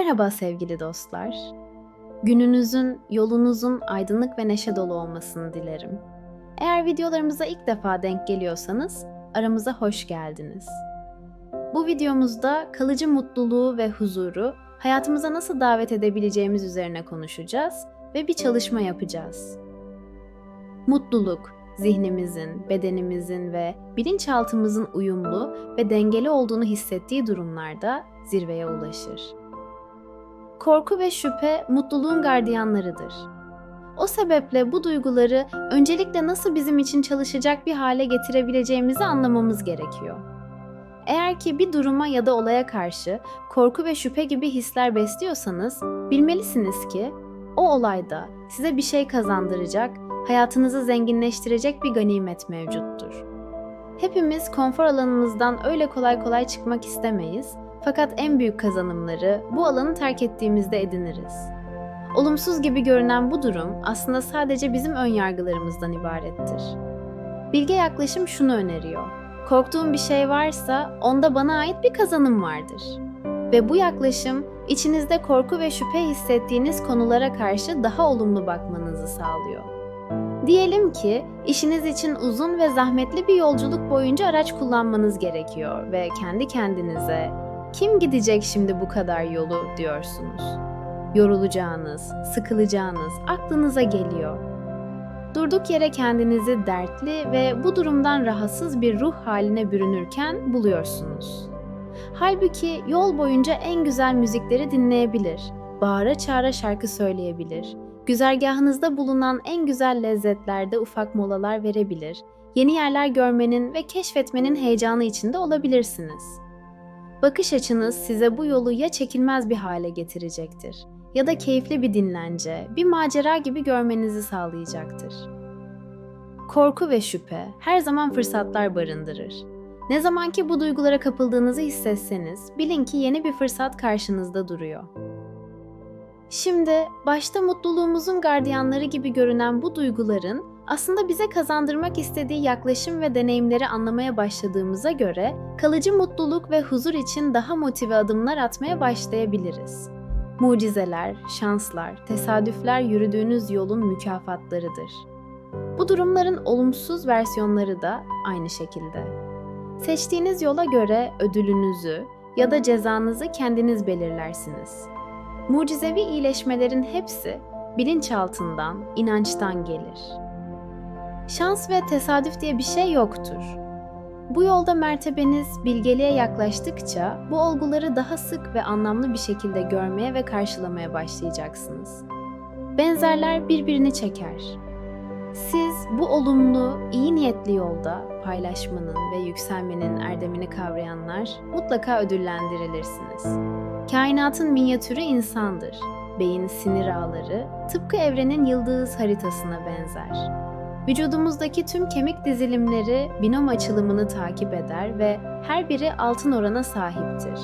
Merhaba sevgili dostlar. Gününüzün, yolunuzun aydınlık ve neşe dolu olmasını dilerim. Eğer videolarımıza ilk defa denk geliyorsanız aramıza hoş geldiniz. Bu videomuzda kalıcı mutluluğu ve huzuru hayatımıza nasıl davet edebileceğimiz üzerine konuşacağız ve bir çalışma yapacağız. Mutluluk, zihnimizin, bedenimizin ve bilinçaltımızın uyumlu ve dengeli olduğunu hissettiği durumlarda zirveye ulaşır. Korku ve şüphe mutluluğun gardiyanlarıdır. O sebeple bu duyguları öncelikle nasıl bizim için çalışacak bir hale getirebileceğimizi anlamamız gerekiyor. Eğer ki bir duruma ya da olaya karşı korku ve şüphe gibi hisler besliyorsanız bilmelisiniz ki o olayda size bir şey kazandıracak, hayatınızı zenginleştirecek bir ganimet mevcuttur. Hepimiz konfor alanımızdan öyle kolay kolay çıkmak istemeyiz fakat en büyük kazanımları bu alanı terk ettiğimizde ediniriz. Olumsuz gibi görünen bu durum aslında sadece bizim ön yargılarımızdan ibarettir. Bilge yaklaşım şunu öneriyor. Korktuğum bir şey varsa onda bana ait bir kazanım vardır. Ve bu yaklaşım içinizde korku ve şüphe hissettiğiniz konulara karşı daha olumlu bakmanızı sağlıyor. Diyelim ki işiniz için uzun ve zahmetli bir yolculuk boyunca araç kullanmanız gerekiyor ve kendi kendinize kim gidecek şimdi bu kadar yolu diyorsunuz. Yorulacağınız, sıkılacağınız aklınıza geliyor. Durduk yere kendinizi dertli ve bu durumdan rahatsız bir ruh haline bürünürken buluyorsunuz. Halbuki yol boyunca en güzel müzikleri dinleyebilir, bağıra çağıra şarkı söyleyebilir, güzergahınızda bulunan en güzel lezzetlerde ufak molalar verebilir, yeni yerler görmenin ve keşfetmenin heyecanı içinde olabilirsiniz. Bakış açınız size bu yolu ya çekilmez bir hale getirecektir ya da keyifli bir dinlence, bir macera gibi görmenizi sağlayacaktır. Korku ve şüphe her zaman fırsatlar barındırır. Ne zaman ki bu duygulara kapıldığınızı hissetseniz, bilin ki yeni bir fırsat karşınızda duruyor. Şimdi başta mutluluğumuzun gardiyanları gibi görünen bu duyguların aslında bize kazandırmak istediği yaklaşım ve deneyimleri anlamaya başladığımıza göre kalıcı mutluluk ve huzur için daha motive adımlar atmaya başlayabiliriz. Mucizeler, şanslar, tesadüfler yürüdüğünüz yolun mükafatlarıdır. Bu durumların olumsuz versiyonları da aynı şekilde. Seçtiğiniz yola göre ödülünüzü ya da cezanızı kendiniz belirlersiniz. Mucizevi iyileşmelerin hepsi bilinçaltından, inançtan gelir. Şans ve tesadüf diye bir şey yoktur. Bu yolda mertebeniz bilgeliğe yaklaştıkça bu olguları daha sık ve anlamlı bir şekilde görmeye ve karşılamaya başlayacaksınız. Benzerler birbirini çeker. Siz bu olumlu, iyi niyetli yolda paylaşmanın ve yükselmenin erdemini kavrayanlar mutlaka ödüllendirilirsiniz. Kainatın minyatürü insandır. Beyin sinir ağları tıpkı evrenin yıldız haritasına benzer. Vücudumuzdaki tüm kemik dizilimleri binom açılımını takip eder ve her biri altın orana sahiptir.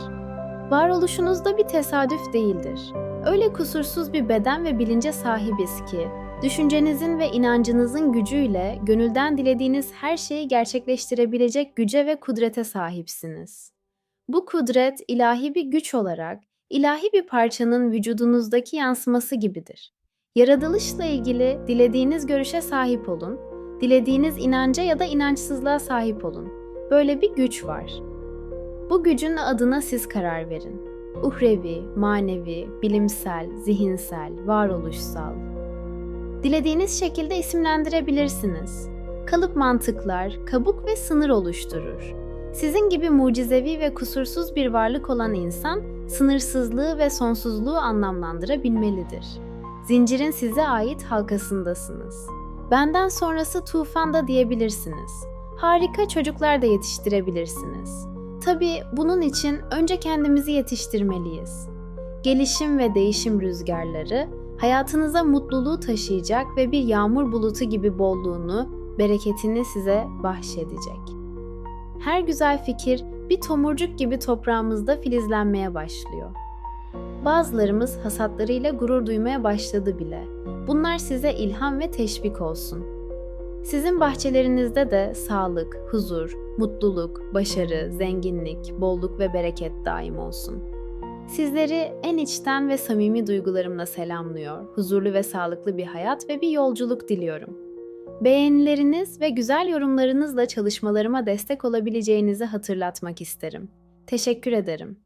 Varoluşunuzda bir tesadüf değildir. Öyle kusursuz bir beden ve bilince sahibiz ki, düşüncenizin ve inancınızın gücüyle gönülden dilediğiniz her şeyi gerçekleştirebilecek güce ve kudrete sahipsiniz. Bu kudret ilahi bir güç olarak, ilahi bir parçanın vücudunuzdaki yansıması gibidir. Yaratılışla ilgili dilediğiniz görüşe sahip olun, dilediğiniz inanca ya da inançsızlığa sahip olun. Böyle bir güç var. Bu gücün adına siz karar verin. Uhrevi, manevi, bilimsel, zihinsel, varoluşsal. Dilediğiniz şekilde isimlendirebilirsiniz. Kalıp mantıklar, kabuk ve sınır oluşturur. Sizin gibi mucizevi ve kusursuz bir varlık olan insan, sınırsızlığı ve sonsuzluğu anlamlandırabilmelidir.'' Zincirin size ait halkasındasınız. Benden sonrası tufanda diyebilirsiniz. Harika çocuklar da yetiştirebilirsiniz. Tabii bunun için önce kendimizi yetiştirmeliyiz. Gelişim ve değişim rüzgarları hayatınıza mutluluğu taşıyacak ve bir yağmur bulutu gibi bolluğunu, bereketini size bahşedecek. Her güzel fikir bir tomurcuk gibi toprağımızda filizlenmeye başlıyor. Bazılarımız hasatlarıyla gurur duymaya başladı bile. Bunlar size ilham ve teşvik olsun. Sizin bahçelerinizde de sağlık, huzur, mutluluk, başarı, zenginlik, bolluk ve bereket daim olsun. Sizleri en içten ve samimi duygularımla selamlıyor. Huzurlu ve sağlıklı bir hayat ve bir yolculuk diliyorum. Beğenileriniz ve güzel yorumlarınızla çalışmalarıma destek olabileceğinizi hatırlatmak isterim. Teşekkür ederim.